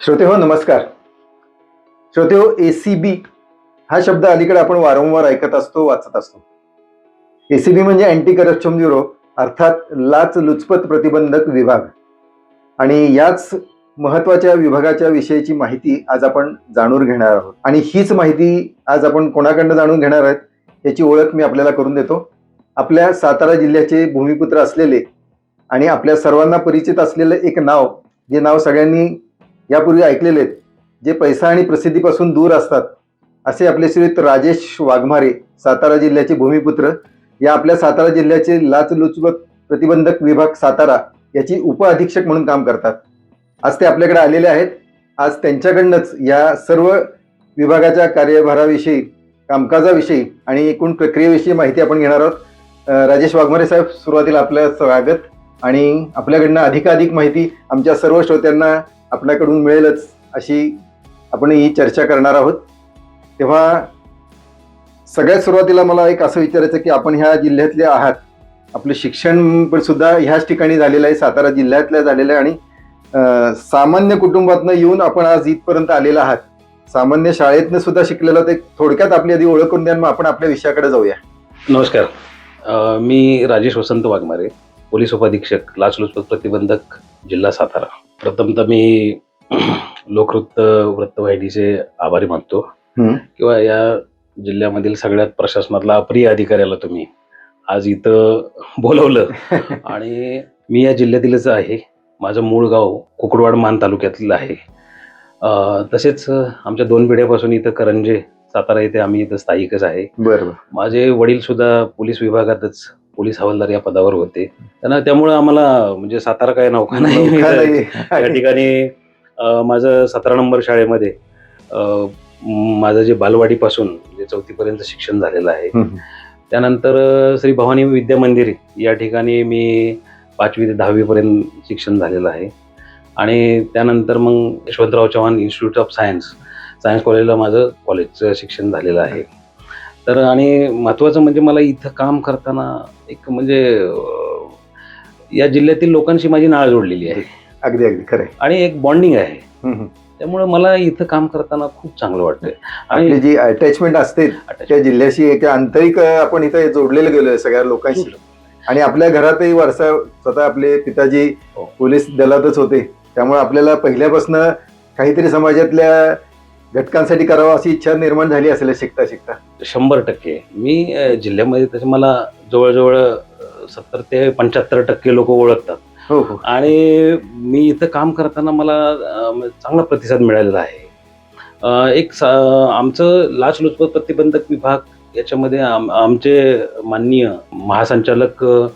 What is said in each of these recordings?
श्रोते हो नमस्कार. श्रोते हो ए सी बी हा शब्द अलीकडे आपण वारंवार ऐकत असतो वाचत असतो. ए सी बी म्हणजे अँटी करप्शन ब्युरो अर्थात लाच लुचपत प्रतिबंधक विभाग. आणि याच महत्त्वाच्या विभागाच्या विषयीची माहिती आज आपण जाणून घेणार आहोत. आणि हीच माहिती आज आपण कोणाकडनं जाणून घेणार आहोत याची ओळख मी आपल्याला करून देतो. आपल्या सातारा जिल्ह्याचे भूमिपुत्र असलेले आणि आपल्या सर्वांना परिचित असलेलं एक नाव जे नाव सगळ्यांनी यापूर्वी ऐकलेले आहेत जे पैसा आणि प्रसिद्धीपासून दूर असतात असे आपले श्रीयुत राजेश वाघमारे सातारा जिल्ह्याचे भूमिपुत्र या आपल्या सातारा जिल्ह्याचे लाचलुचपत प्रतिबंधक विभाग सातारा याची उपअधीक्षक म्हणून काम करतात. आज ते आपल्याकडे आलेले आहेत. आज त्यांच्याकडनंच या सर्व विभागाच्या कार्यभाराविषयी कामकाजाविषयी आणि एकूण प्रक्रियेविषयी माहिती आपण घेणार आहोत. राजेश वाघमारे साहेब सुरुवातीला आपलं स्वागत आणि आपल्याकडनं अधिकाधिक माहिती आमच्या सर्व श्रोत्यांना आपल्याकडून मिळेलच अशी आपण ही चर्चा करणार आहोत. तेव्हा सगळ्यात सुरुवातीला मला एक असं विचारायचं की आपण ह्या जिल्ह्यातले आहात. आपलं शिक्षण पण सुद्धा ह्याच ठिकाणी झालेलं आहे सातारा जिल्ह्यातल्या झालेलं आहे आणि सामान्य कुटुंबातनं येऊन आपण आज इथपर्यंत आलेला आहात. सामान्य शाळेतनं सुद्धा शिकलेलं ते थोडक्यात आपली आधी ओळख करून द्या मग आपण आपल्या विषयाकडे जाऊया. नमस्कार. मी राजेश वसंत वाघमारे पोलीस उपाधीक्षक लाचलुचपत प्रतिबंधक जिल्हा सातारा. प्रथमतः मी लोकवृत्त वृत्तवाहिनीचे आभारी मानतो. किंवा या जिल्ह्यामधील सगळ्यात प्रशासनातला अप्रिय अधिकाऱ्याला तुम्ही आज इथं बोलवलं. आणि मी या जिल्ह्यातीलच आहे. माझं मूळ गाव कुकडवाड मान तालुक्यातलं आहे. तसेच आमच्या दोन पिढ्यापासून इथं करंजे सातारा येथे आम्ही इथं स्थायिकच आहे. बरं बरं. माझे वडील सुद्धा पोलीस विभागातच पोलीस हवालदार या पदावर होते. त्यांना त्यामुळे आम्हाला म्हणजे सातारा काय नौका नाही. त्या ठिकाणी माझं सतरा नंबर शाळेमध्ये माझं जे बालवाडीपासून म्हणजे चौथीपर्यंत शिक्षण झालेलं आहे. त्यानंतर श्री भवानी विद्या मंदिर या ठिकाणी मी पाचवी ते दहावीपर्यंत शिक्षण झालेलं आहे. आणि त्यानंतर मग Yashwantrao Chavan institute of science science कॉलेजला माझं कॉलेजचं शिक्षण झालेलं आहे. तर आणि महत्त्वाचं म्हणजे मला इथं काम करताना एक म्हणजे या जिल्ह्यातील लोकांशी माझी नाळ जोडलेली आहे. अगदी अगदी. खरंय आणि एक बॉन्डिंग आहे. त्यामुळे मला इथं काम करताना खूप चांगलं वाटतंय. आणि जी अटॅचमेंट असते त्या जिल्ह्याशी एक आंतरिक आपण इथं जोडलेलं गेलोय सगळ्या लोकांशी. आणि आपल्या घरातही वारसा स्वतः आपले पिताजी हो. पोलीस दलातच होते. त्यामुळे आपल्याला पहिल्यापासून काहीतरी समाजातल्या घटकांसाठी करावं अशी इच्छा निर्माण झाली असेल शिकता शिकता? शंभर टक्के. मी अं, जिल्ह्यामध्ये तसे मला जवळजवळ सत्तर ते पंच्याहत्तर टक्के लोक ओळखतात. हो हो. आणि मी इथं काम करताना मला अं, चांगला प्रतिसाद मिळालेला आहे. अं, एक सा- आमचं लाचलुचपत प्रतिबंधक विभाग याच्यामध्ये आम आमचे माननीय महासंचालक अं,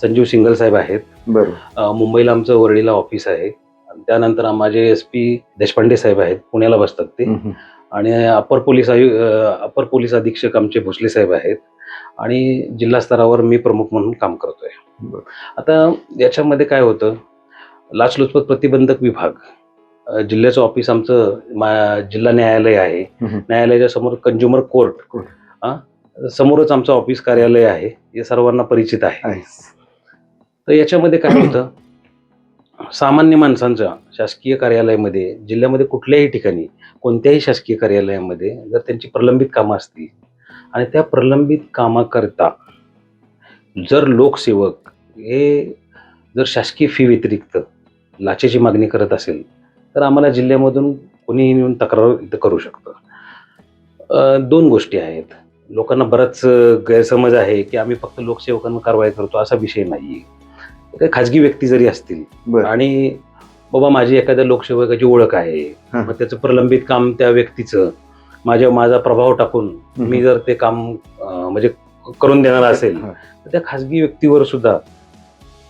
संजीव सिंगल साहेब आहेत. बरोबर अं, मुंबईला आमचं वरळीला ऑफिस आहे. त्यानंतर माझे एस पी देशपांडे साहेब आहेत पुण्याला बसतात ते. आणि अपर पोलीस आयु अपर पोलीस अधीक्षक आमचे भोसले साहेब आहेत. आणि जिल्हा स्तरावर मी प्रमुख म्हणून काम करतोय. आता याच्यामध्ये काय होतं? लाचलुचपत प्रतिबंधक विभाग जिल्ह्याचं ऑफिस आमचं मा- जिल्हा न्यायालय आहे. न्यायालयाच्या समोर कंझ्युमर कोर्ट समोरच आमचं ऑफिस कार्यालय आहे. हे सर्वांना परिचित आहे. तर याच्यामध्ये काय होतं? सामान्य माणसांच्या शासकीय कार्यालयामध्ये जिल्ह्यामध्ये कुठल्याही ठिकाणी कोणत्याही शासकीय कार्यालयामध्ये जर त्यांची प्रलंबित कामं असतील आणि त्या प्रलंबित कामाकरता जर लोकसेवक हे जर शासकीय फी व्यतिरिक्त लाचेची मागणी करत असेल तर आम्हाला जिल्ह्यामधून कोणीही येऊन तक्रार इथं करू शकतं. दोन गोष्टी आहेत. लोकांना बराच गैरसमज आहे की आम्ही फक्त लोकसेवकांना कारवाई करतो असा विषय नाही आहे खाजगी व्यक्ती जरी असतील बरं. आणि बाबा माझी एखाद्या लोकसेवकाची ओळख आहे हा. मग त्याचं प्रलंबित काम त्या व्यक्तीचं माझ्या माझा प्रभाव टाकून हम्म. मी जर ते काम अं, म्हणजे करून देणार असेल हा. तर त्या खाजगी व्यक्तीवर सुद्धा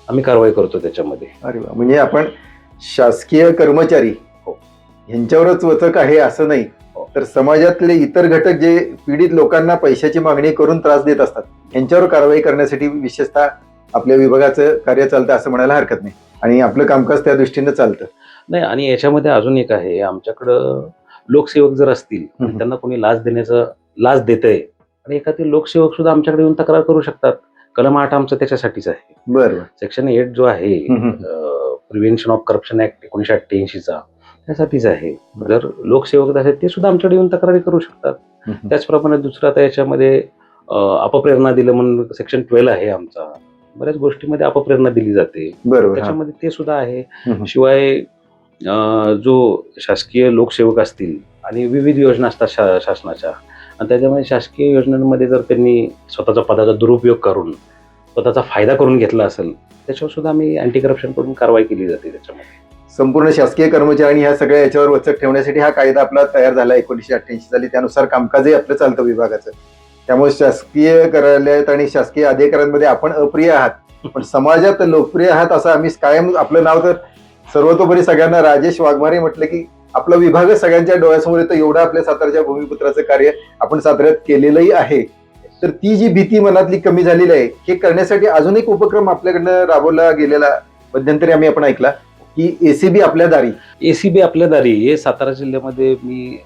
आम्ही कारवाई करतो त्याच्यामध्ये अरे वा म्हणजे आपण शासकीय कर्मचारी हो. यांच्यावरच वचक आहे असं नाही हो. तर समाजातले इतर घटक जे पीडित लोकांना पैशाची मागणी करून त्रास देत असतात यांच्यावर कारवाई करण्यासाठी विशेषतः आपल्या विभागाचं कार्य चालतं असं म्हणायला हरकत नाही. आणि आपलं कामकाज त्या दृष्टीनं चालतं. नाही आणि याच्यामध्ये अजून एक आहे. आमच्याकडं लोकसेवक जर असतील. त्यांना कोणी लाच देण्याचं लाच देतंय. आणि एखादी लोकसेवक सुद्धा आमच्याकडे येऊन तक्रार करू शकतात. कलम आठ आमचं त्याच्यासाठीच आहे. बरं सेक्शन एट जो आहे. प्रिव्हेन्शन ऑफ करप्शन ऍक्ट एकोणीशे अठ्ठ्याऐंशीचा त्यासाठीच आहे. जर लोकसेवक असेल ते सुद्धा आमच्याकडे येऊन तक्रारी करू शकतात. त्याचप्रमाणे दुसरं आता याच्यामध्ये अपप्रेरणा दिलं म्हणून सेक्शन ट्वेल्व आहे आमचा. बऱ्याच गोष्टीमध्ये अपप्रेरणा दिली जाते. बरोबर. त्याच्यामध्ये ते सुद्धा आहे. शिवाय जो शासकीय लोकसेवक असतील आणि विविध योजना असतात शा शासनाच्या आणि त्याच्यामध्ये शासकीय योजनांमध्ये जर त्यांनी स्वतःचा पदाचा दुरुपयोग करून स्वतःचा फायदा करून घेतला असेल त्याच्यावर सुद्धा आम्ही अँटी करप्शन करून कारवाई केली जाते त्याच्यामध्ये. संपूर्ण शासकीय कर्मचारी ह्या सगळ्या याच्यावर वचक ठेवण्यासाठी हा कायदा आपला तयार झाला एकोणीसशे अठ्ठ्याऐंशी साली. त्यानुसार कामकाजही आपलं चालतं विभागाचं. त्यामुळे शासकीय कार्यालयात आणि शासकीय अधिकाऱ्यांमध्ये आपण अप्रिय आहात. पण समाजात लोकप्रिय आहात असं आम्ही कायम आपलं नाव तर सर्वतोपरी सगळ्यांना राजेश वाघमारे म्हटलं की आपला विभाग सगळ्यांच्या डोळ्यासमोर येतो एवढं आपल्या सातारच्या भूमिपुत्राचं कार्य आपण साताऱ्यात केलेलंही आहे. तर ती जी भीती मनातली कमी झालेली आहे हे करण्यासाठी अजून एक उपक्रम आपल्याकडनं राबवला गेलेला मध्यंतरी आम्ही आपण ऐकला की एसीबी आपल्या दारी. एसीबी आपल्या दारी हे सातारा जिल्ह्यामध्ये मी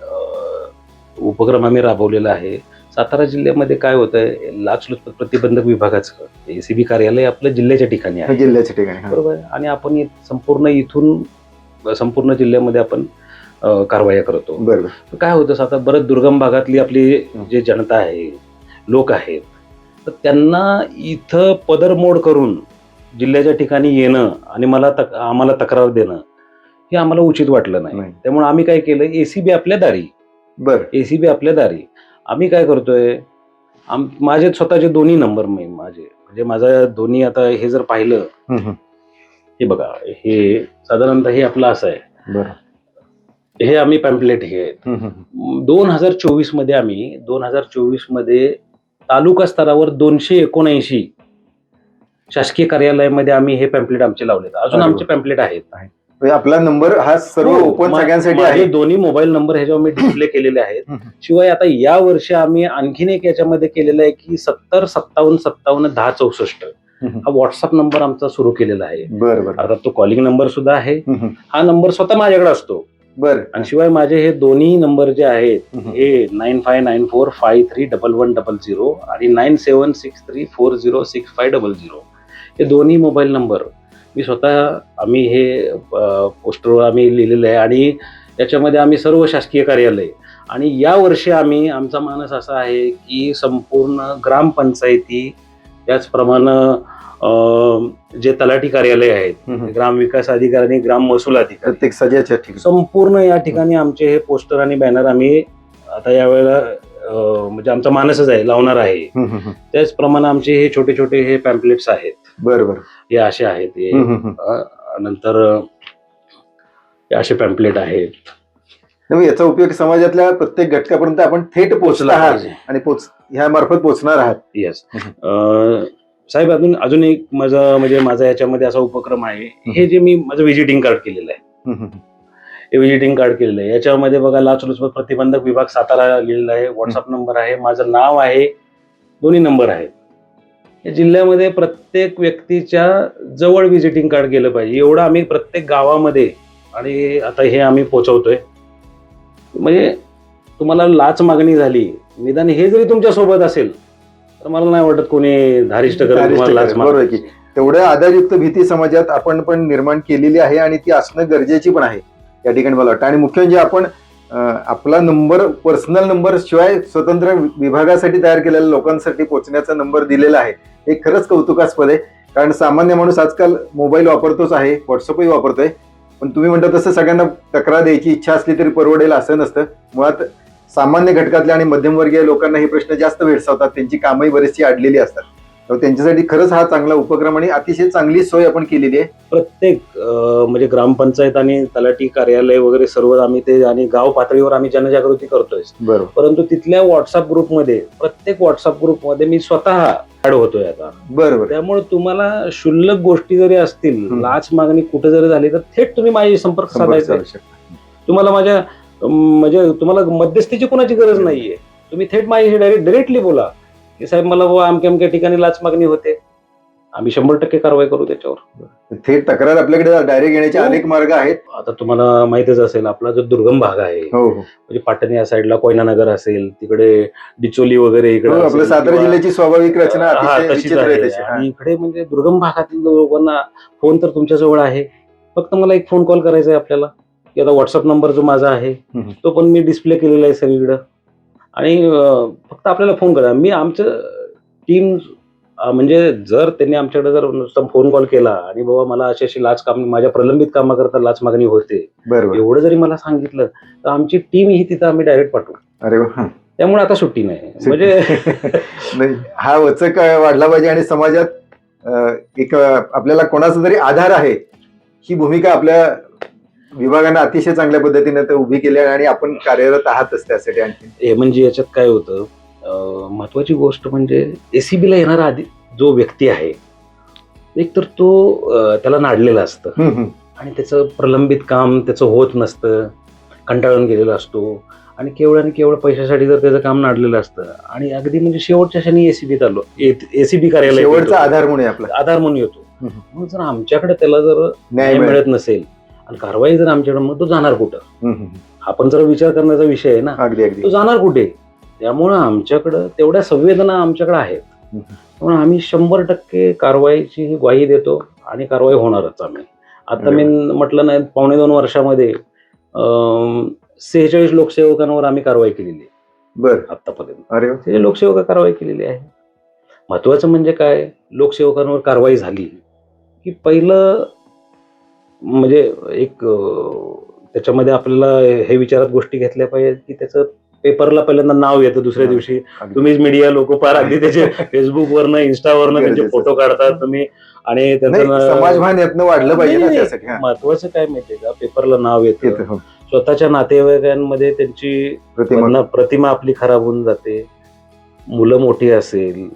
उपक्रम आम्ही राबवलेला आहे. सातारा जिल्ह्यामध्ये काय होतंय लाचलुचपत प्रतिबंधक विभागाचं एसीबी कार्यालय आपल्या जिल्ह्याच्या ठिकाणी आहे. जिल्ह्याच्या ठिकाणी. बरोबर? आहे आणि आपण संपूर्ण इथून संपूर्ण जिल्ह्यामध्ये आपण कारवाया करतो. बरोबर. काय होतं आता बरं दुर्गम भागातली आपली जे जनता आहे लोक आहेत तर त्यांना इथं पदरमोड करून जिल्ह्याच्या ठिकाणी येणं आणि मला तक आम्हाला तक्रार देणं हे आम्हाला उचित वाटलं नाही. नाही. त्यामुळे आम्ही काय केलं एसीबी आपल्या दारी. बर. एसीबी आपल्या दारी. आम्ही काय करतोय? आम माझे स्वतःचे दोन्ही नंबर मी माझे. म्हणजे माझा दोन्ही आता हे जर पाहिलं. हे बघा हे साधारणतः हे आपलं असं आहे. बरं. हे आम्ही पॅम्पलेट हे आहेत. दोन हजार चोवीसमध्ये आम्ही दोन हजार चोवीसमध्ये तालुका स्तरावर दोनशे एकोणऐंशी शासकीय कार्यालयामध्ये आम्ही हे पॅम्पलेट आमचे लावलेत. अजून. आमचे पॅम्पलेट आहेत. म्हणजे आपला नंबर हा सर्व हो, ओपन मा- सगळ्यांसाठी माझे आहे. दोन्ही मोबाईल नंबर ह्याच्यावर मी डिस्प्ले केलेले आहेत. हम्म. शिवाय आता या वर्षी आम्ही आणखीन एक याच्यामध्ये केलेलं आहे की सत्तर सत्तावन्न सत्तावन्न दहा चौसष्ट. हम्म. हा व्हॉट्सअप नंबर आमचा सुरू केलेला आहे. बर बर. अर्थात तो कॉलिंग नंबर सुद्धा आहे. हम्म, हा नंबर स्वतः माझ्याकडे असतो. बर. आणि शिवाय माझे हे दोन्ही नंबर जे आहेत हम्म. हे nine five nine four five three double one double zero आणि nine seven six three four zero six five double zero हे दोन्ही मोबाईल नंबर मी स्वतः आम्ही हे पोस्टरवर आम्ही लिहिलेलं आहे आणि याच्यामध्ये आम्ही सर्व शासकीय कार्यालय. आणि या वर्षी आम्ही आमचा मानस असा आहे की संपूर्ण ग्रामपंचायती त्याचप्रमाणे जे तलाठी कार्यालय आहेत. ग्रामविकास अधिकारी आणि ग्राम महसूल अधिकारी. प्रत्येक संपूर्ण या ठिकाणी आमचे हे पोस्टर आणि बॅनर आम्ही आता यावेळेला म्हणजे आमचा मानसच आहे लावणार आहे. त्याचप्रमाणे आमचे हे छोटे छोटे हे पॅम्पलेट्स आहेत. बर बर. हे असे आहेत हे. नंतर हे असे पॅम्पलेट आहेत. याचा उपयोग समाजातल्या प्रत्येक घटकापर्यंत आपण थेट पोहोचला आहात आणि पोच ह्या मार्फत पोहोचणार आहात. येस साहेब अजून अजून एक माझा म्हणजे माझा याच्यामध्ये असा उपक्रम आहे. हे जे मी माझं व्हिजिटिंग कार्ड केलेलं आहे. हे व्हिजिटिंग कार्ड केलेलं आहे. याच्यामध्ये बघा लाचलुचपत प्रतिबंधक विभाग सातारा लिहिलेला आहे व्हॉट्सअप नंबर आहे माझं नाव आहे दोन्ही नंबर आहेत या जिल्ह्यामध्ये प्रत्येक व्यक्तीच्या जवळ व्हिजिटिंग कार्ड गेलं पाहिजे. एवढं आम्ही प्रत्येक गावामध्ये आणि आता हे आम्ही पोचवतोय म्हणजे तुम्हाला लाच मागणी झाली निदान हे जरी तुमच्यासोबत असेल तर मला नाही वाटत कोणी धारिष्ट करेल धारिष्ट तुम्हाला लाच करेल, बरोबर आहे की. मागणी तेवढ्या आधारयुक्त भीती समाजात आपण पण निर्माण केलेली आहे आणि ती असणं गरजेची पण आहे. या ठिकाणी मला वाटतं. आणि मुख्य म्हणजे आपण आपला नंबर पर्सनल नंबर शिवाय स्वतंत्र विभागासाठी तयार केलेल्या लोकांसाठी पोहोचण्याचा नंबर दिलेला आहे. हे खरंच कौतुकास्पद आहे. कारण सामान्य माणूस आजकाल मोबाईल वापरतोच आहे व्हॉट्सअपही वापरतोय. पण तुम्ही म्हणता तसं सगळ्यांना तक्रार द्यायची इच्छा असली तरी परवडेल असं नसतं. मुळात सामान्य घटकातल्या आणि मध्यमवर्गीय लोकांना हे प्रश्न जास्त भेडसावतात त्यांची कामही बरीचशी अडलेली असतात. त्यांच्यासाठी खरंच हा चांगला उपक्रम आणि अतिशय चांगली सोय आपण केलेली आहे. प्रत्येक म्हणजे ग्रामपंचायत आणि तलाठी कार्यालय वगैरे सर्व आम्ही ते आणि गाव पातळीवर आम्ही जनजागृती करतोय. बरोबर. परंतु तिथल्या व्हॉट्सअप ग्रुपमध्ये प्रत्येक व्हॉट्सअप ग्रुपमध्ये मी स्वतः ऍड होतोय आता. बरोबर. त्यामुळे तुम्हाला क्षुल्लक गोष्टी जरी असतील. लाच मागणी कुठे जरी झाली तर थेट तुम्ही माझी संपर्क साधायचा. तुम्हाला माझ्या म्हणजे तुम्हाला मध्यस्थीची कोणाची गरज नाहीये. तुम्ही थेट माझ्याशी डायरेक्ट डायरेक्टली बोला. की साहेब मला बुवा अमक्या अमक्या ठिकाणी लाच मागणी होते आम्ही शंभर टक्के कारवाई करू त्याच्यावर थेट तक्रार आपल्याकडे डायरेक्ट येण्याचे हो. अनेक मार्ग आहेत आता तुम्हाला माहितच असेल आपला जो दुर्गम भाग आहे हो हो म्हणजे पाटण या साईडला कोयनानगर असेल तिकडे डिचोली वगैरे इकडे हो, आपलं असेल सातारा किंवा- जिल्ह्याची स्वाभाविक रचना हा, अतिशय तशीच विचित्र आहे आहे. तशी हा. आणि इकडे म्हणजे दुर्गम भागातील लोकांना फोन तर तुमच्या जवळ आहे फक्त मला एक फोन कॉल करायचा आहे आपल्याला की आता व्हॉट्सअप नंबर जो माझा आहे हम्म. तो पण मी डिस्प्ले केलेला आहे सगळीकडं आणि फक्त आपल्याला फोन करा. मी आमचं टीम म्हणजे जर त्यांनी आमच्याकडे जर नुसता फोन कॉल केला आणि बाबा मला अशी अशी लाच काम माझ्या प्रलंबित कामाकरता लाच मागणी होते. बरोबर. एवढं जरी मला सांगितलं तर आमची टीम ही तिथं आम्ही डायरेक्ट पाठवू. अरे. त्यामुळे आता सुट्टी नाही. म्हणजे नाही, हा वचक वाढला पाहिजे आणि समाजात एक आपल्याला कोणाचा तरी आधार आहे ही भूमिका आपल्या विभागानं अतिशय चांगल्या पद्धतीने ते उभी केली आणि आपण कार्यरत आहातच त्यासाठी आणखी हे म्हणजे याच्यात काय होतं अं, महत्वाची गोष्ट म्हणजे एसीबी ला येणारा आधी जो व्यक्ती आहे एक तर तो अं, त्याला नाडलेला असतं. हम्म, हम्म. आणि त्याचं प्रलंबित काम त्याचं होत नसतं कंटाळून गेलेला असतो. आणि केवळ आणि केवळ पैशासाठी जर त्याचं काम नाडलेलं असतं. आणि अगदी म्हणजे शेवटच्या क्षणी एसीबीत आलो एसीबी कार्यालय शेवटचा आधार म्हणून आहे आपला. आधार म्हणून येतो. हम्म. मग जर आमच्याकडे त्याला जर न्याय मिळत नसेल आणि कारवाई जर आमच्याकडे मग तो जाणार कुठं. आपण जर विचार करण्याचा विषय आहे ना अगदी तो अगदी जाणार कुठे? त्यामुळं आमच्याकडं तेवढ्या संवेदना आमच्याकडे आहेत. त्यामुळे आम्ही शंभर टक्के कारवाईची ग्वाही देतो आणि कारवाई होणारच आम्ही. आता मी म्हटलं नाही पावणे दोन वर्षामध्ये सेहेचाळीस लोकसेवकांवर आम्ही कारवाई केलेली आहे. बर. आतापर्यंत अरे. ते लोकसेवका कारवाई केलेली आहे. महत्वाचं म्हणजे काय? लोकसेवकांवर कारवाई झाली. की पहिलं म्हणजे एक त्याच्यामध्ये आपल्याला हे विचारात गोष्टी घेतल्या पाहिजेत की त्याचं पेपरला पहिल्यांदा नाव येतं दुसऱ्या. दिवशी. तुम्हीच मीडिया लोक फार अगदी त्याचे फेसबुकवरनं इन्स्टावरनं त्यांचे फोटो काढतात तुम्ही आणि त्याचं समाजभान यातनं वाढलं पाहिजे. महत्वाचं काय माहितीये का पेपरला नाव येतं हो. स्वतःच्या नातेवाईकांमध्ये त्यांची प्रतिमा आपली खराब होऊन जाते मुलं मोठी असेल.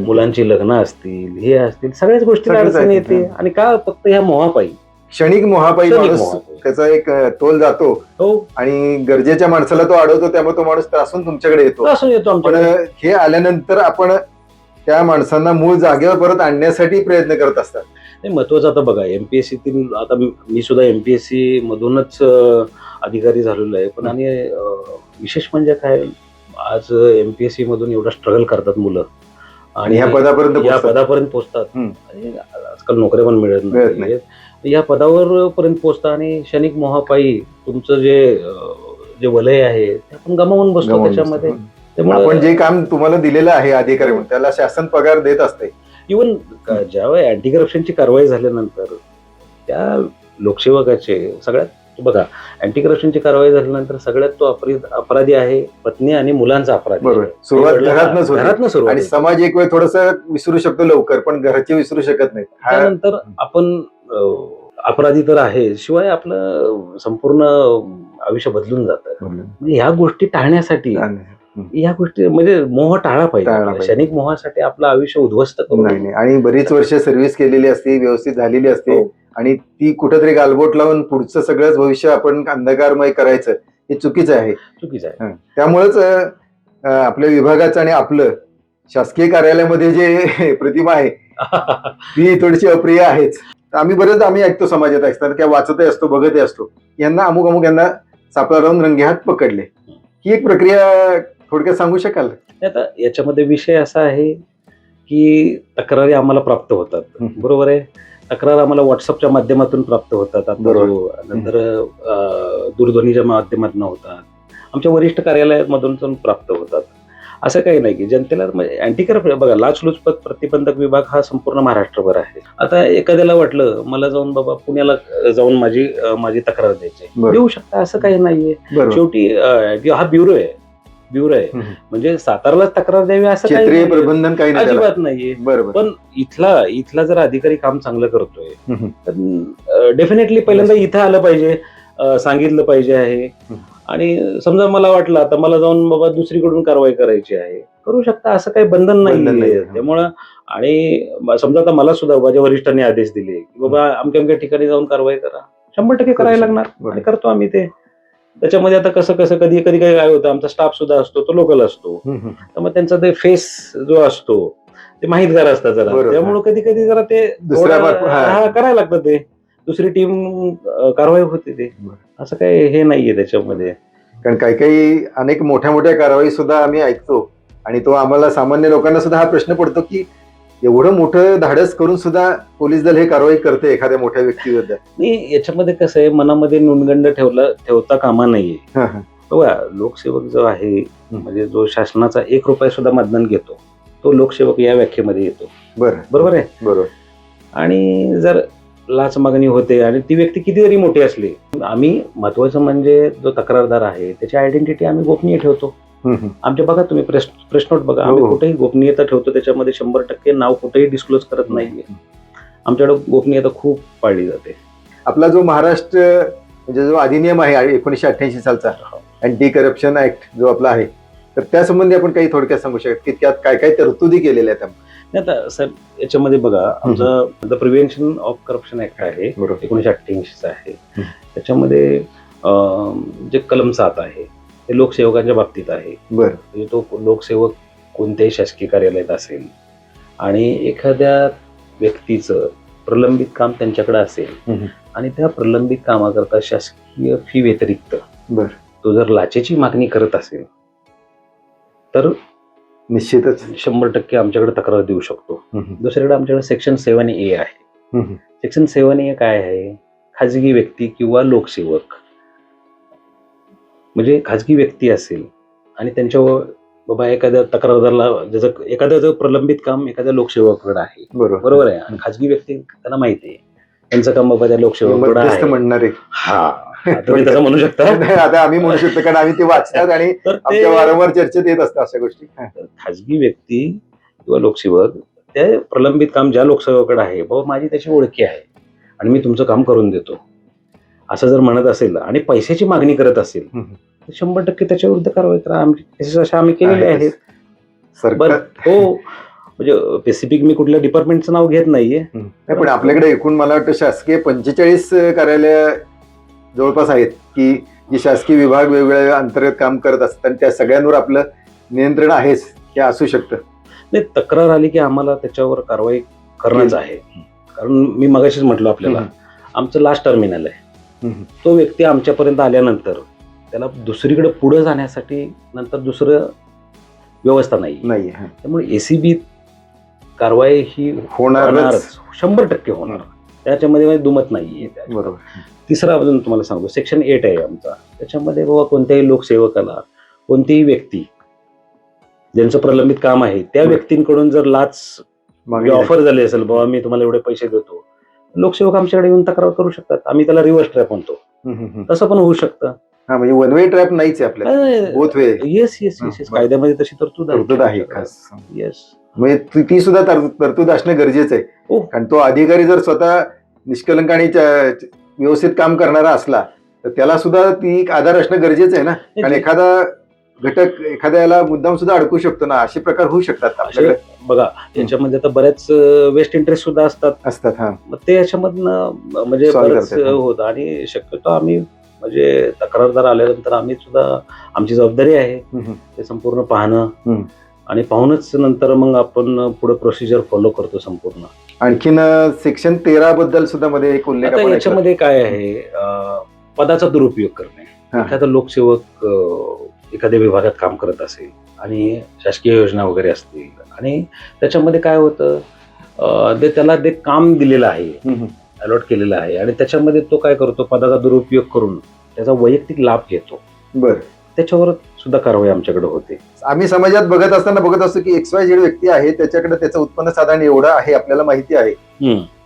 मुलांची लग्न असतील हे असतील सगळ्याच गोष्टी अडचण. येते आणि का फक्त ह्या मोहापायी क्षणिक मोहापायी क्षणिक माणूस मोहापायी. त्याचा एक अं, तोल जातो हो. आणि गरजेच्या माणसाला तो अडवतो त्यामुळे तो माणूस त्रासून तुमच्याकडे येतो. असं येतो पण आमच्याकडे हे आल्यानंतर आपण त्या माणसांना मूळ जागेवर परत आणण्यासाठी प्रयत्न करत असतात. नाही, महत्वाचं आता बघा एमपीएससीतील आता मी- मी सुद्धा एमपीएससी मधूनच अं, अधिकारी झालेलो आहे. पण आणि अं, विशेष म्हणजे काय आज एमपीएससी मधून एवढा स्ट्रगल करतात मुलं. आणि ह्या पदापर्यंत या पोहोचतात. पदापर्यंत पोहोचतात. हम्म. आणि आजकाल नोकऱ्या पण मिळत मिळत नाही या पदावर पर्यंत पोहोचता आणि क्षणिक मोहापायी तुमचं जे जे वलय आहे ते आपण गमावून बसतो गमावून त्याच्यामध्ये बसतो. त्यामुळे आपण जे काम तुम्हाला दिलेलं आहे अधिकारी म्हणून त्याला शासन पगार देत असते इवन ज्यावेळी अँटी करप्शनची कारवाई झाल्यानंतर त्या लोकसेवकाचे सगळ्यात बघा अँटी करप्शनची कारवाई झाल्यानंतर सगळ्यात तो अपराधी अपराधी आहे पत्नी आणि मुलांचा अपराधी बरोबर आहे. सुरुवात वडिलांना- घरातनच होते घरातनं सुरुवात आणि. समाज एक वेळ थोडस विसरू शकतो लवकर पण घराची विसरू शकत नाही हा त्यानंतर आपण अपराधी तर आहे शिवाय आपलं संपूर्ण आयुष्य बदलून जातं. म्हणजे ह्या गोष्टी टाळण्यासाठी या गोष्टी म्हणजे मोह टाळा पाहिजे. क्षणिक मोहासाठी आपलं आयुष्य उद्ध्वस्त करू नाही नाही. आणि बरीच वर्ष सर्व्हिस केलेली असते व्यवस्थित झालेली असते. हो. आणि ती कुठेतरी गालबोट लावून पुढचं सगळंच भविष्य आपण अंधकारमय करायचं हे चुकीचं आहे. चुकीचं आहे. त्यामुळेच आपल्या विभागाचं आणि आपलं शासकीय कार्यालयामध्ये जे प्रतिमा आहे ती थोडीशी अप्रिय आहेच. आम्ही बरेच आम्ही ऐकतो समाजात असताना किंवा वाचतही असतो बघतही असतो. यांना अमुक अमुक यांना सापळा लावून रंगेहात पकडले. ही एक प्रक्रिया थोडक्यात सांगू शकाल? आता याच्यामध्ये विषय असा आहे की तक्रारी आम्हाला प्राप्त होतात. बरोबर आहे? तक्रार आम्हाला व्हॉट्सअपच्या माध्यमातून प्राप्त होतात. नंतर दूरध्वनीच्या माध्यमातून होतात. आमच्या वरिष्ठ कार्यालयामधून पण प्राप्त होतात. असं काही नाही की जनतेला अँटी करप्शन बघा लाचलुचपत प्रतिबंधक विभाग हा संपूर्ण महाराष्ट्रभर आहे आता एखाद्याला वाटलं मला जाऊन बाबा पुण्याला जाऊन माझी माझी तक्रार द्यायची. देऊ शकता असं काही नाहीये शेवटी हा ब्युरो आहे ब्युरो आहे. म्हणजे सातारलाच तक्रार द्यावी असं काही. प्रबंधन काही. अजिबात नाहीये पण इथला इथला जर अधिकारी काम चांगलं करतोय. तर डेफिनेटली पहिल्यांदा इथं आलं पाहिजे सांगितलं पाहिजे आहे. आणि समजा मला वाटलं आता मला जाऊन बाबा दुसरीकडून कारवाई करायची आहे करू शकता असं काही बंधन नाही. त्यामुळं आणि समजा आता मला सुद्धा माझ्या वरिष्ठांनी आदेश दिले की बाबा अमक्या अमक्या ठिकाणी जाऊन कारवाई करा शंभर टक्के करायला. लागणार. आणि करतो आम्ही ते त्याच्यामध्ये आता कसं कसं कधी कधी काय काय होतं आमचा स्टाफ सुद्धा असतो तो लोकल असतो. तर मग त्यांचा ते फेस जो असतो ते माहितगार असतात जरा. त्यामुळे कधी कधी जरा ते करायला लागतं ते दुसरी टीम कारवाई होते ते. असं काही हे नाहीये त्याच्यामध्ये. कारण काही काही अनेक मोठ्या मोठ्या कारवाई सुद्धा आम्ही ऐकतो. आणि तो आम्हाला सामान्य लोकांना सुद्धा हा प्रश्न पडतो की एवढं मोठं धाडस करून सुद्धा पोलीस दल हे कारवाई करते एखाद्या मोठ्या व्यक्तीविरुद्ध नाही याच्यामध्ये कसं आहे मनामध्ये नुणगंड ठेवला ठेवता कामा नाहीये. बघा लोकसेवक जो आहे म्हणजे जो शासनाचा एक रुपया सुद्धा मतदान घेतो तो लोकसेवक या व्याख्येमध्ये येतो. बरं. बरोबर आहे? बरोबर. आणि जर लाच मागणी होते आणि ती व्यक्ती किती जरी मोठी असली आम्ही महत्वाचं म्हणजे जो तक्रारदार आहे त्याची आयडेंटिटी आम्ही गोपनीय ठेवतो. आमच्या बघा तुम्ही प्रेस प्रेस नोट बघा आम्ही हो, हो. कुठेही गोपनीयता ठेवतो त्याच्यामध्ये शंभर टक्के नाव कुठेही डिस्क्लोज करत नाहीये आमच्याकडे गोपनीयता खूप पाळली जाते आपला जो महाराष्ट्र म्हणजे जो अधिनियम आहे एकोणीशे अठ्ठ्याऐंशी सालचा अँटी करप्शन ऍक्ट जो आपला आहे तर त्यासंबंधी आपण काही थोडक्यात सांगू शकतो की त्यात काय काय तरतुदी केलेल्या आहेत? नाही आता साहेब याच्यामध्ये बघा आमचं the prevention of corruption act आहे. एकोणीशे अठ्ठ्याऐंशीचा आहे. त्याच्यामध्ये जे कलम सात आहे ते लोकसेवकांच्या बाबतीत आहे. बरं. म्हणजे तो लोकसेवक कोणत्याही शासकीय कार्यालयात असेल आणि एखाद्या व्यक्तीचं प्रलंबित काम त्यांच्याकडे असेल. आणि त्या प्रलंबित कामाकरता शासकीय फी व्यतिरिक्त बर. तो जर लाचेची मागणी करत असेल तर निश्चितच शंभर टक्के आमच्याकडे तक्रार देऊ शकतो. दुसरीकडे आमच्याकडे सेक्शन सेवन ए आहे. सेक्शन सेवन ए काय आहे? खाजगी व्यक्ती किंवा लोकसेवक. म्हणजे खाजगी व्यक्ती असेल आणि त्यांच्यावर बाबा एखाद्या तक्रारदारला ज्याचं एखाद्या जर प्रलंबित काम एखाद्या लोकसेवकाकडे आहे. बरोबर. आहे. आणि खाजगी व्यक्ती त्यांना माहिती आहे. त्यांचं काम बाबा त्या लोकसेवकाकडे आहे. म्हणणारे. हा हा, तुम्ही तसं म्हणू शकता. नाही, आता आम्ही म्हणू शकतो कारण आम्ही ते वाचतात आणि आमच्या वारंवार चर्चेत येत असतात अशा गोष्टी. खाजगी व्यक्ती किंवा लोकसेवक ते प्रलंबित काम ज्या लोकसेवकाकडे आहे बाबा माझी त्याची ओळखी आहे आणि मी तुमचं काम करून देतो. असं जर म्हणत असेल आणि पैशाची मागणी करत असेल. तर शंभर टक्के त्याच्या विरुद्ध कारवाई करा. अशा आम्ही केलेले आहेच. आहेत. बरं हो. म्हणजे स्पेसिफिक मी कुठल्या डिपार्टमेंटचं नाव घेत नाहीये. पण आपल्याकडे एकूण मला वाटतं शासकीय पंचेचाळीस कार्यालय जवळपास आहेत की जी शासकीय विभाग वेगवेगळ्या अंतर्गत काम करत असतात आणि त्या सगळ्यांवर आपलं नियंत्रण आहेच हे असू शकतं. नाही तक्रार आली की आम्हाला त्याच्यावर कारवाई करणंच आहे. कारण मी मगाशीच म्हटलं आपल्याला. आमचं लास्ट टर्मिनल आहे. तो व्यक्ती आमच्यापर्यंत आल्यानंतर त्याला दुसरीकडे पुढे जाण्यासाठी नंतर दुसरं व्यवस्था नाही. नाही. त्यामुळे एसीबी कारवाई ही होणारच. शंभर टक्के होणार. त्याच्यामध्ये काही दुमत नाहीये. बरोबर. तिसरा अजून तुम्हाला सांगतो सेक्शन एट आहे आमचा. त्याच्यामध्ये बाबा कोणत्याही लोकसेवकाला कोणतीही व्यक्ती ज्यांचं प्रलंबित काम आहे त्या. व्यक्तींकडून जर लाच ऑफर झाली. असेल बाबा मी तुम्हाला एवढे पैसे देतो लोकसेवक आमच्याकडे येऊन तक्रार करू शकतात. आम्ही त्याला रिव्हर्स ट्रॅप म्हणतो. तसं पण होऊ शकतं. हा म्हणजे वन वे ट्रॅप नाहीच आहे आपल्याला. Yes yes yes yes. कायद्यामध्ये तशी तरतूद आहे. खास. येस म्हणजे ती- सुद्धा तर- तरतूद असणं गरजेचं आहे. कारण तो अधिकारी जर स्वतः निष्कलंक आणि व्यवस्थित काम करणारा असला तर त्याला सुद्धा ती एक आधार असणं गरजेचं आहे ना? कारण एखादा घटक एखाद्याला मुद्दाम सुद्धा अडकू शकतो ना? असे प्रकार होऊ शकतात आपल्याकडे. बघा याच्यामध्ये आता बऱ्याच वेस्ट इंटरेस्ट सुद्धा असतात. असतात हा. मग ते याच्यामधनं म्हणजे बरंच. होत. आणि शक्यतो आम्ही म्हणजे तक्रारदार आल्यानंतर आम्ही सुद्धा आमची जबाबदारी आहे. ते संपूर्ण पाहणं. आणि पाहूनच नंतर मग आपण पुढे प्रोसिजर फॉलो करतो संपूर्ण. आणखीन सेक्शन तेरा बद्दल सुद्धा मध्ये एक उल्लेख. याच्यामध्ये काय आहे? पदाचा दुरुपयोग करणे. एखादा लोकसेवक एखाद्या विभागात काम करत असेल आणि शासकीय योजना वगैरे असतील आणि त्याच्यामध्ये काय होतं? ते त्याला ते काम दिलेलं आहे. अलॉट केलेलं आहे. आणि त्याच्यामध्ये तो काय करतो? पदाचा दुरुपयोग करून त्याचा वैयक्तिक लाभ घेतो. बरं. त्याच्यावर सुद्धा कारवाई आमच्याकडे होते. आम्ही समाजात बघत असताना बघत असतो की एक्स वाय झेड व्यक्ती आहे त्याच्याकडे त्याचं उत्पन्न साधारण एवढं आहे आपल्याला माहिती आहे.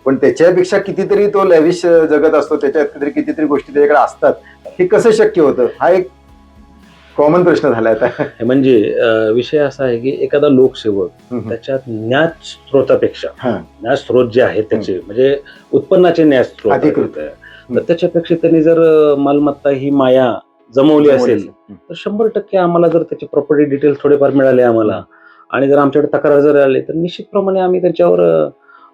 पण त्याच्यापेक्षा कितीतरी तो लॅविश जगत असतो त्याच्यात कितीतरी कितीतरी गोष्टी त्याच्याकडे असतात. हे कसं शक्य होतं? हा एक कॉमन प्रश्न झाला आता. म्हणजे विषय असा आहे की एखादा लोकसेवक त्याच्यात न्याज स्रोतापेक्षा. न्याज स्रोत जे आहेत त्याचे म्हणजे उत्पन्नाचे न्याज स्रोत अधिकृत. तर त्याच्यापेक्षा त्यांनी जर मालमत्ता ही माया जमवली असेल तर शंभर टक्के आम्हाला जर त्याचे प्रॉपर्टी डिटेल्स थोडेफार मिळाले आम्हाला आणि जर आमच्याकडे तक्रार जर आले तर निश्चितप्रमाणे आम्ही त्याच्यावर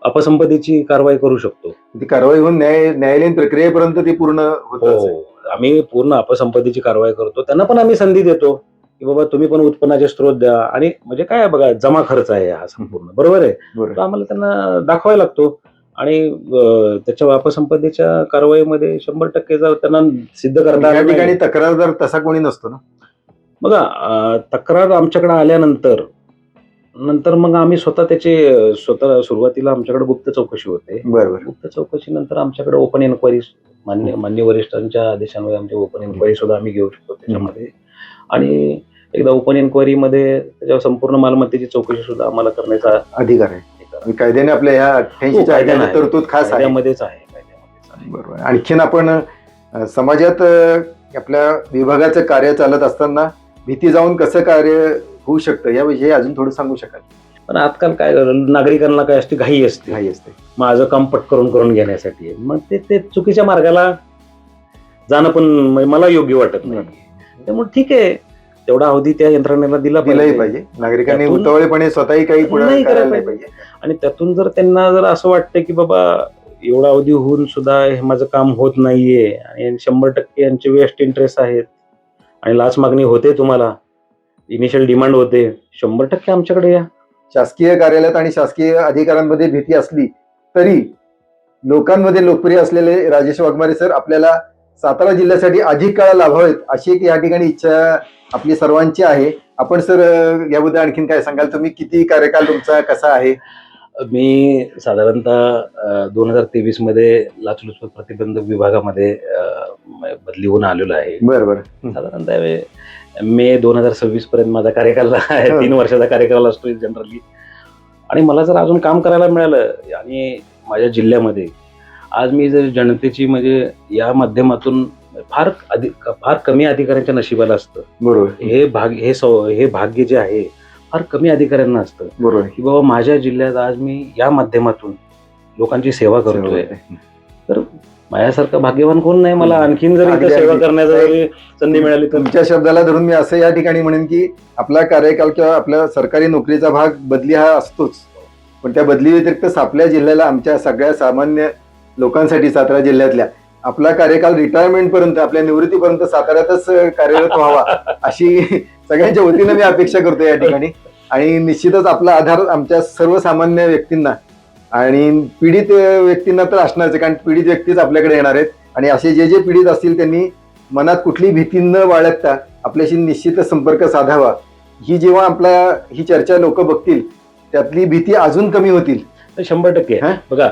अपसंपत्तीची कारवाई करू शकतो. ती कारवाई होऊन न्याय न्यायालयीन प्रक्रियेपर्यंत ती पूर्ण. हो आम्ही पूर्ण अपसंपत्तीची कारवाई करतो. त्यांना पण आम्ही संधी देतो की बाबा तुम्ही पण उत्पन्नाचे स्रोत द्या आणि म्हणजे काय बघा जमा खर्च आहे हा संपूर्ण. बरोबर आहे? आम्हाला त्यांना दाखवायला लागतो. आणि त्याच्या अपसंपत्तीच्या कारवाईमध्ये शंभर टक्के जर त्यांना सिद्ध करता या ठिकाणी तक्रारदार तसा कोणी नसतो ना? बघा तक्रार आमच्याकडे आल्यानंतर नंतर मग आम्ही स्वतः त्याचे स्वतः सुरुवातीला आमच्याकडे गुप्त चौकशी होते. बरं बरं. गुप्त चौकशी नंतर आमच्याकडे ओपन एन्क्वायरी मान्य मान्य वरिष्ठांच्या आदेशांवर आमची ओपन एन्क्वायरी सुद्धा आम्ही घेऊ शकतो त्याच्यामध्ये. आणि एकदा ओपन एन्क्वायरीमध्ये त्याच्यावर संपूर्ण मालमत्तेची चौकशी सुद्धा आम्हाला करण्याचा अधिकार आहे. कायद्याने आपल्या ह्या अठ्ठ्याऐंशीच्या हो, कायद्याने तरतूद खास आहे. कायद्यामध्येच आहे कायद्यामध्येच आहे. बरोबर आणखीन आपण समाजात आपल्या विभागाचं कार्य चालत असताना भीती जाऊन कसं कार्य होऊ शकतं याविषयी अजून थोडं सांगू शकाल? पण आजकाल काय नागरिकांना काय असते घाई असते. घाई असते. माझं काम पटकरून करून घेण्यासाठी. मग ते ते चुकीच्या मार्गाला जाणं पण मला योग्य वाटत नाही. त्यामुळे ठीक आहे. तेवढा अवधी त्या यंत्रणेला दिला दिलंही पाहिजे. नागरिकांनी त्यातून- उतावळेपणे स्वतःही काही पुढे नाही करायला करायला नाही पाहिजे. आणि त्यातून जर त्यांना जर असं वाटतं की बाबा एवढा अवधी होऊन सुद्धा हे माझं काम होत नाहीये आणि शंभर टक्के यांचे वेस्ट इंटरेस्ट आहेत आणि लाच मागणी होते तुम्हाला इनिशियल डिमांड होते शंभर टक्के आमच्याकडे या. शासकीय कार्यालयात आणि शासकीय अधिकाऱ्यांमध्ये भीती असली तरी लोकांमध्ये लोकप्रिय असलेले राजेश वाघमारे सर आपल्याला सातारा जिल्ह्यासाठी अधिक काळ लाभावेत अशी एक या ठिकाणी इच्छा आपली सर्वांची आहे. आपण सर याबद्दल आणखीन काय सांगाल? तुम्ही किती कार्यकाल तुमचा कसा आहे? मी साधारणतः दोन हजार तेवीसमध्ये लाचलुचपत प्रतिबंधक विभागामध्ये बदली होऊन आलेलो आहे. बरं बरं. साधारणतः मे दोन हजार सव्वीस पर्यंत माझा कार्यकाल आहे. तीन वर्षाचा कार्यकाल असतो जनरली आणि मला जर अजून काम करायला मिळालं आणि माझ्या जिल्ह्यामध्ये आज मी जर जनतेची म्हणजे या माध्यमातून फार अधिक फार कमी अधिकाऱ्यांच्या नशिबाला असतं. बरोबर. हे भाग हे सौ हे भाग्य जे आहे फार कमी अधिकाऱ्यांना असतं. बरोबर. की बाबा माझ्या जिल्ह्यात आज मी या माध्यमातून लोकांची सेवा करतोय. माझ्यासारखं भाग्यवान कोण नाही मला. आणखीन जर इथं सेवा. करण्याचा जरी संधी मिळाली तर तुमच्या शब्दाला धरून मी असं या ठिकाणी म्हणेन की आपला कार्यकाल किंवा आपल्या सरकारी नोकरीचा भाग बदली हा असतोच. पण त्या बदली व्यतिरिक्त आपल्या जिल्ह्याला आमच्या सगळ्या सामान्य लोकांसाठी सातारा जिल्ह्यातल्या. आपला कार्यकाल रिटायरमेंट पर्यंत आपल्या निवृत्तीपर्यंत साताऱ्यातच कार्यरत व्हावा अशी सगळ्यांच्या वतीनं मी अपेक्षा करतो या ठिकाणी. आणि निश्चितच आपला आधार आमच्या सर्वसामान्य व्यक्तींना आणि पीडित व्यक्तींना तर असणारच आहे, कारण पीडित व्यक्तीच आपल्याकडे येणार आहेत. आणि असे जे जे पीडित असतील त्यांनी मनात कुठली भीती न बाळगता आपल्याशी निश्चित संपर्क साधावा. ही जेव्हा आपल्या ही चर्चा लोक बघतील त्यातली भीती अजून कमी होतील. शंभर टक्के. हा? बघा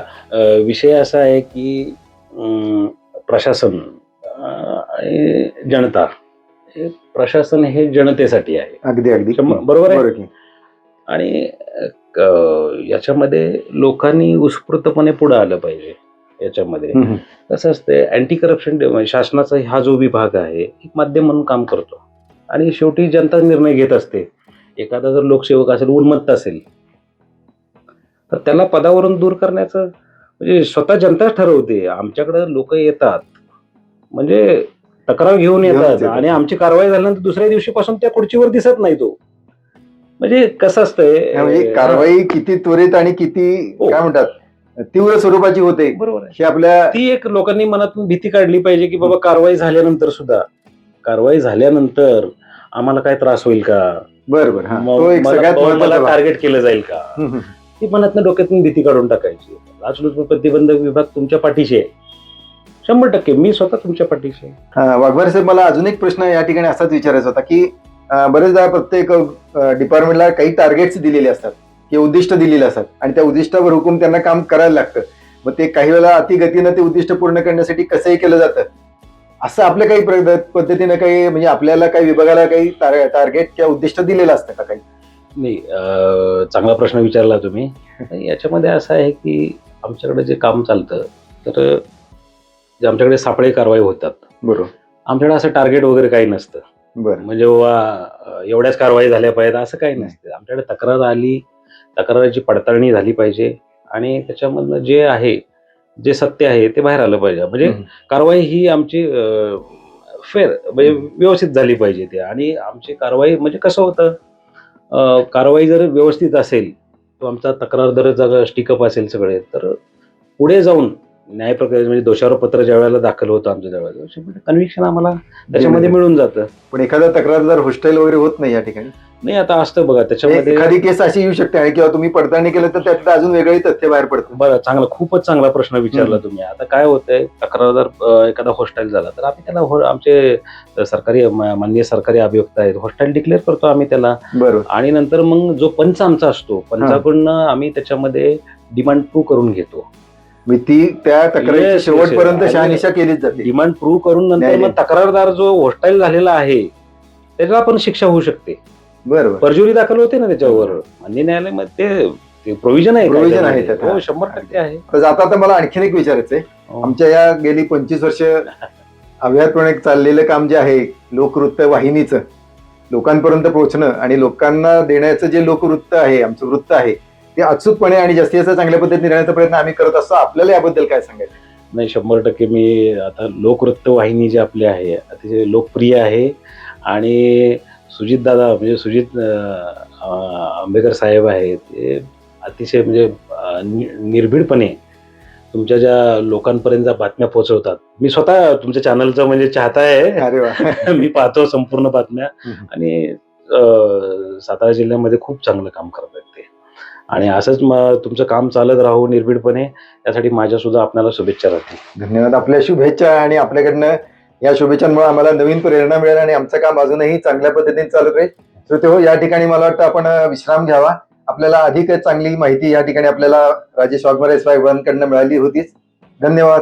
विषय असा आहे की प्रशासन जनता प्रशासन हे जनतेसाठी आहे. अगदी अगदी. बरोबर आहे? आणि याच्यामध्ये लोकांनी उत्स्फूर्तपणे पुढे आलं पाहिजे याच्यामध्ये. कसं असते अँटी करप्शन शासनाचा हा जो विभाग आहे एक माध्यम म्हणून काम करतो. आणि शेवटी जनता निर्णय घेत असते. एखादा जर लोकसेवक असेल उन्मत्त असेल तर त्याला पदावरून दूर करण्याचं म्हणजे स्वतः जनताच ठरवते. आमच्याकडे लोक येतात. म्हणजे तक्रार घेऊन येतात. आणि आमची कारवाई झाल्यानंतर दुसऱ्या दिवशीपासून त्या खुर्चीवर दिसत नाही तो. म्हणजे कसं असतंय म्हणजे कारवाई किती त्वरित आणि किती हो. काय म्हणतात तीव्र स्वरूपाची होते. बरोबर हे आपल्या ती एक लोकांनी मनातून भीती काढली पाहिजे की बाबा कारवाई झाल्यानंतर सुद्धा. कारवाई झाल्यानंतर आम्हाला काय त्रास होईल का? बरं बरं मग तो एक मला-. टार्गेट केलं जाईल का. ती मनातनं डोक्यातून भीती काढून टाकायची. लाचलुचपत प्रतिबंधक विभाग तुमच्या पाठीशी आहे. शंभर टक्के मी स्वतः तुमच्या पाठीशी आहे. हा, साहेब मला अजून एक प्रश्न या ठिकाणी असाच विचारायचा होता की बरेचदा प्रत्येक डिपार्टमेंटला काही टार्गेट्स दिलेले असतात की उद्दिष्ट दिलेले असतात आणि त्या उद्दिष्टावर हुकूम त्यांना काम करायला लागतं. मग ते काही वेळेला अतिगतीनं ते उद्दिष्ट पूर्ण करण्यासाठी कसंही केलं जातं. असं आपल्या काही पद्धतीनं काही म्हणजे आपल्याला काही विभागाला काही टार्गेट किंवा उद्दिष्ट दिलेलं असतं का काही? नाही चांगला प्रश्न विचारला तुम्ही. याच्यामध्ये असं आहे की आमच्याकडे जे काम चालतं तर जे आमच्याकडे सापळे कारवाई होतात. बरोबर. आमच्याकडे असं टार्गेट वगैरे काही नसतं. बरं. म्हणजे बाबा एवढ्याच कारवाई झाल्या पाहिजेत असं काही नसतं. आमच्याकडे तक्रार आली तक्राराची पडताळणी झाली पाहिजे. आणि त्याच्यामधनं जे आहे जे सत्य आहे ते बाहेर आलं पाहिजे. म्हणजे. कारवाई ही आमची फेर म्हणजे व्यवस्थित झाली पाहिजे ते. आणि आमची कारवाई म्हणजे कसं होतं? कारवाई जर व्यवस्थित असेल तो आमचा तक्रार दर जर स्टिकअप असेल सगळे तर पुढे जाऊन न्याय प्रक्रिया म्हणजे दोषारोप पत्र ज्या वेळेला दाखल होतं आमच्या त्यावेळेला कन्व्हिक्शन आम्हाला त्याच्यामध्ये मिळून जातं. पण एखादा तक्रारदार हॉस्टेल वगैरे होत नाही या ठिकाणी नाही आता असतं बघा त्याच्यामध्ये एखादी केस अशी येऊ शकते आणि किंवा तुम्ही पडताळणी केलं तर त्यात अजून वेगळी तथ्य बाहेर पडतं. बरं चांगला खूपच चांगला प्रश्न विचारला. तुम्ही. आता काय होतंय तक्रारदार एखादा हॉस्टाईल झाला तर आम्ही त्याला हो- आमचे सरकारी माननीय सरकारी अभियोक्ता आहेत. हॉस्टाईल डिक्लेअर करतो आम्ही त्याला. बरोबर. आणि नंतर मग जो पंच आमचा असतो पंचाकडनं आम्ही त्याच्यामध्ये डिमांड प्रूव्ह करून घेतो. मी ती त्या yes, शेवटपर्यंत. शहानिशा केलीच जाते. डिमांड प्रूव्ह करून नंतर मग. तक्रारदार जो हॉस्टाईल झालेला आहे त्याला पण शिक्षा होऊ शकते. बरोबर परजुरी दाखल होते ना त्याच्यावर मान्य न्यायालयामध्ये ते प्रोव्हिजन आहे कायद्यामध्ये. आहे त्यात, हो. शंभर टक्के आहे तर आता आता मला आणखीन एक विचारायचं आहे हो. आमच्या या गेली पंचवीस वर्ष अव्याहतपणे चाललेलं काम जे आहे लोकवृत्त वाहिनीचं लोकांपर्यंत पोहोचणं आणि लोकांना देण्याचं जे लोकवृत्त आहे आमचं वृत्त आहे ते अचूकपणे आणि जास्तीत जास्त चांगल्या पद्धतीने देण्याचा प्रयत्न आम्ही करत असतो आपल्याला याबद्दल काय सांगायचं नाही शंभर टक्के मी आता लोकवृत्त वाहिनी जी आपली आहे अतिशय लोकप्रिय आहे आणि सुजित दादा म्हणजे सुजित आंबेकर साहेब आहेत ते अतिशय म्हणजे निर्भीडपणे तुमच्या ज्या लोकांपर्यंत बातम्या पोहोचवतात. मी स्वतः तुमच्या चॅनलचा म्हणजे चाहता आहे. मी पाहतो संपूर्ण बातम्या. आणि सातारा जिल्ह्यामध्ये खूप चांगलं काम करतात ते. आणि असंच म- तुमचं काम चालत राहू निर्भीडपणे त्यासाठी माझ्या सुद्धा आपल्याला शुभेच्छा राहतील. धन्यवाद. आपल्या शुभेच्छा आणि आपल्याकडनं या शुभेच्छांमुळे आम्हाला नवीन प्रेरणा मिळेल आणि आमचं काम अजूनही चांगल्या पद्धतीने चालत राहील. श्रोते हो या ठिकाणी मला वाटतं आपण विश्राम घ्यावा. आपल्याला अधिक चांगली माहिती या ठिकाणी आपल्याला राजेश वाघमारे साहेबांकडनं मिळाली होतीच. धन्यवाद.